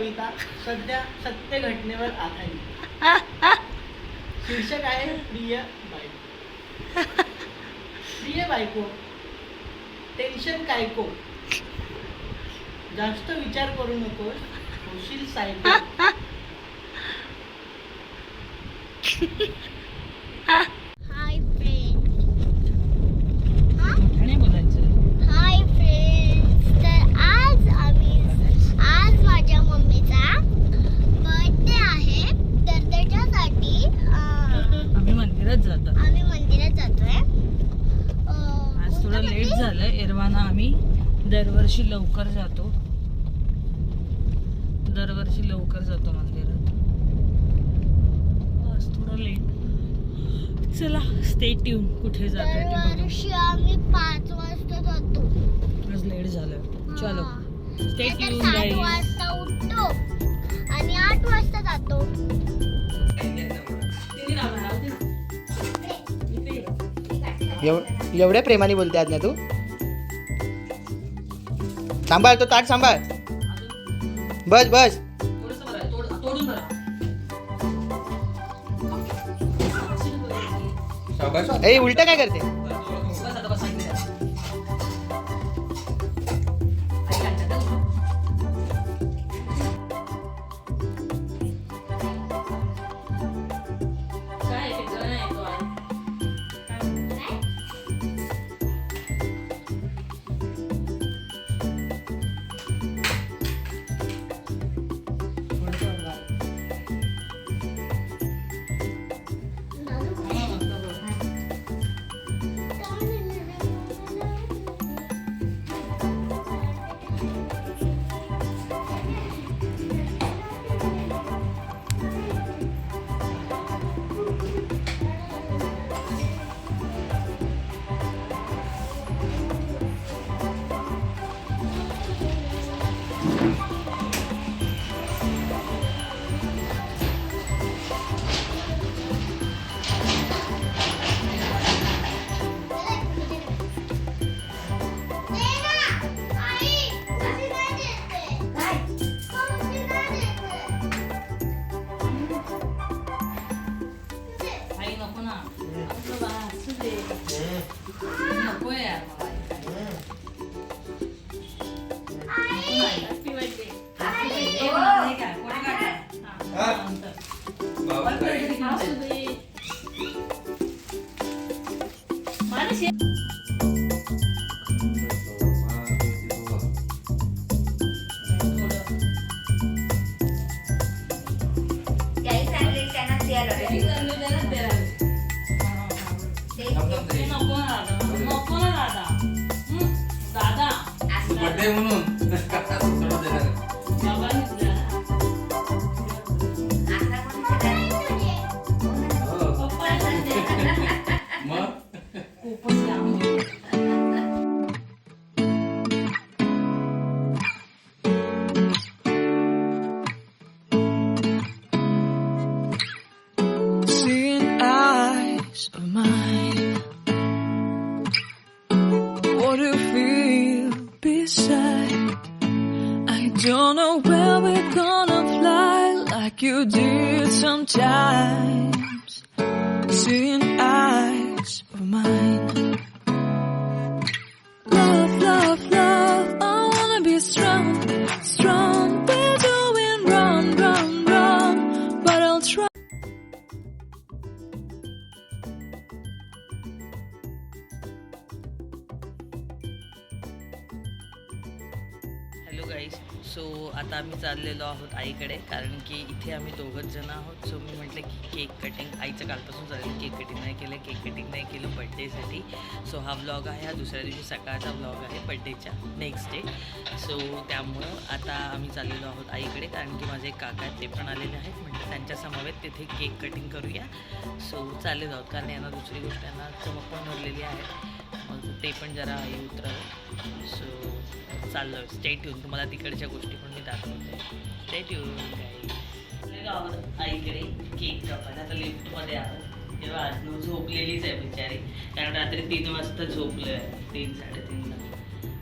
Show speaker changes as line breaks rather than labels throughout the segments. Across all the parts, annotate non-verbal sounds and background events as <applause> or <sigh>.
कविता सध्या सत्य घटनेवर आधारित. शीर्षक आहे प्रिय बायको. प्रिय बायको टेन्शन कायको जास्त विचार करू नकोस होशील सायको
हाय फ्रेंड
आणि बोलायचं
हाय फ्रेंड्स तर आज आम्ही आज माझ्या मम्मीचा बर्थडे आहे तर त्याच्यासाठी अं,
आम्ही मंदिरात जातो
आम्ही मंदिरात जातोय अं,
आज थोडं
कोणत्या
लेट
मंदिर?
झालं एरवाना आम्ही दरवर्षी लवकर जातो. दरवर्षी लवकर जातो मंदिरात. आज थोडं लेट चला स्टे ट्यून कुठे जातोय ते बघू.
दरवर्षी आम्ही पाच वाजता जातो.
आज लेट झालं चलो. स्टे ट्यून
वाजता उठतो. आणि आठ वाजता जातो.
एव- एवढ्या प्रेमाने बोलते आज ना तू? सांभाळ तो ताट सांभाळ. बस बस. ए उलट काय करते?
हा.
ते-
ते नको ना दादा नको ना दादा हं? दादा
असं
बर्थडे म्हणून
Don't know where we're gonna fly like you did sometimes. Seeing eyes of mine. Love, love, love. I wanna be strong, strong. We're doing wrong, wrong, wrong. But I'll try.
Hello guys. So आता आम्ही चाललेलो आहोत आईकडे कारण की इथे आम्ही दोघंच जण आहोत. सो मी म्हटलं की केक कटिंग आईचं कालपासून चालेल केक कटिंग नाही केलं केक कटिंग नाही केलं बड्डेसाठी सो हा ब्लॉग आहे हा दुसऱ्या दिवशी सकाळचा ब्लॉग आहे बड्डेच्या नेक्स्ट डे सो त्यामुळं आता आम्ही चाललेलो आहोत आईकडे कारण की माझे काका आहेत ते पण आलेले आहेत. म्हणजे त्यांच्या समवेत तिथे केक कटिंग करूया. सो चाललेलो आहोत कारण यांना दुसरी गोष्ट यांना चमक पण भरलेली आहे. मग ते पण जरा आई उतरावं सो चाललं स्टेट येऊन तुम्हाला तिकडच्या गोष्टी पण मी दाखवते. स्टेट येऊन काही आईकडे केक कापायला आता लिफ्टमध्ये आहोत. तेव्हा आज झोपलेलीच आहे बिचारी. कारण रात्री तीन वाजता झोपलं आहे तीन साडेतीनला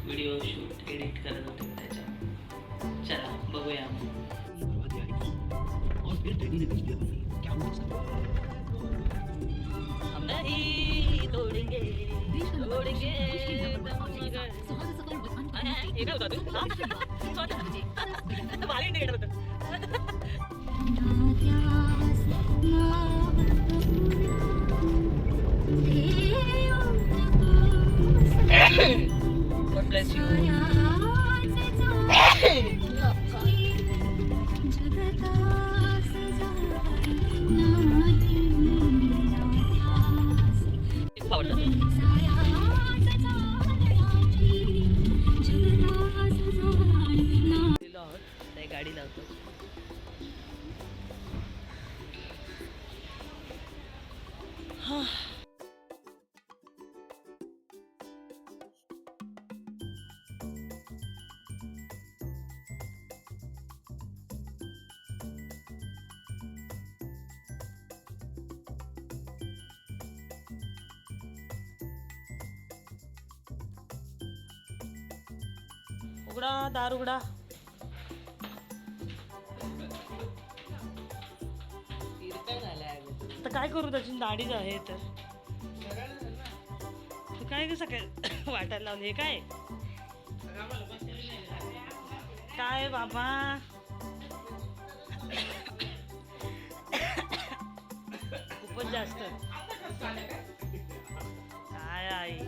व्हिडिओ शूट एडिट करत होते त्याच्या चला बघूया.
हम नहीं तोड़ेंगे तोड़ेंगे हे काय होता तू मला इंडिकेटर होतं God bless you. गाडी लावतो हा. उघडा दार उघडा तर काय करू त्याची दाढीच आहे तर? तू काय कसं काय <coughs> वाटायला लावले? हे काय? काय बाबा? <coughs> खूपच जास्त. काय आई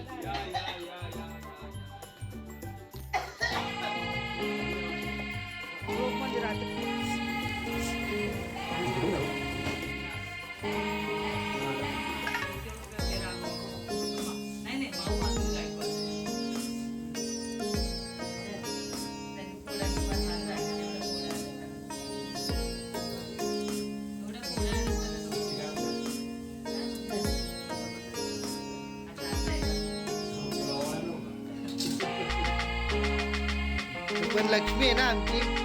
ती पण लक्ष्मी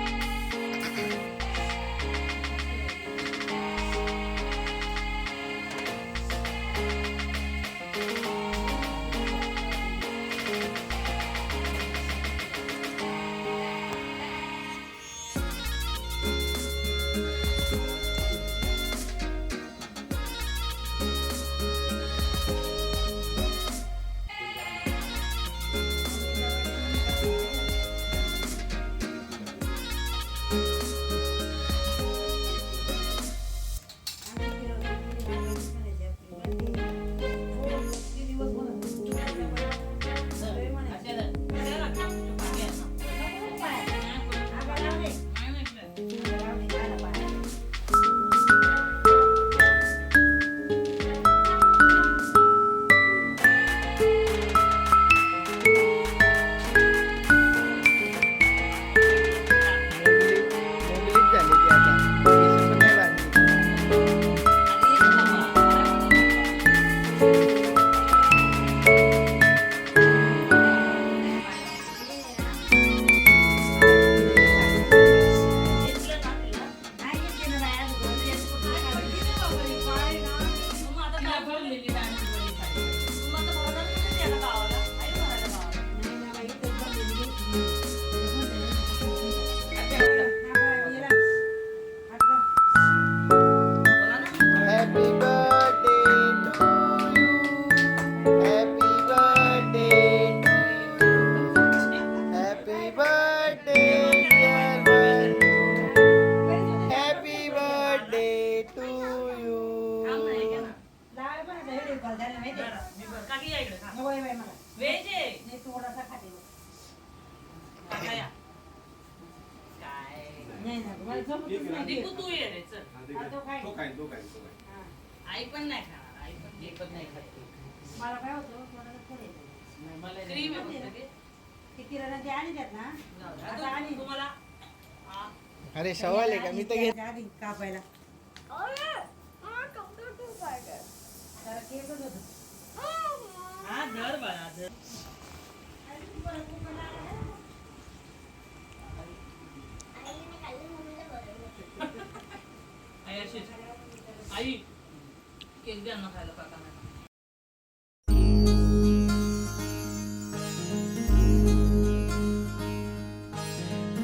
दीपू तू ये रे चल.
तो काय तो काय तो काय
आई पण नाही खाणार आई पण हे पण नाही खात
मला काय होतं मला थोडे
क्रीम आहे फक्त ते.
ते किराणा ते आणि त्यात ना. आता
आता
आणि-
तुम्हाला.
अरे सवाल आहे का? मी तर घेत
आधी कापायला. जरा केकच होतं
हा धर बाळा धर आई अशीच आई केक द्या ना खायला काका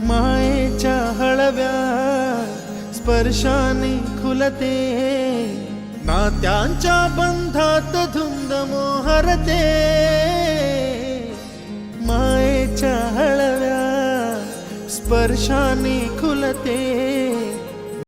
मायेच्या हळव्या
स्पर्शाने खुलते. नात्यांच्या बंधात धुंद मोहरते. मायेच्या हळव्या स्पर्शाने खुलते.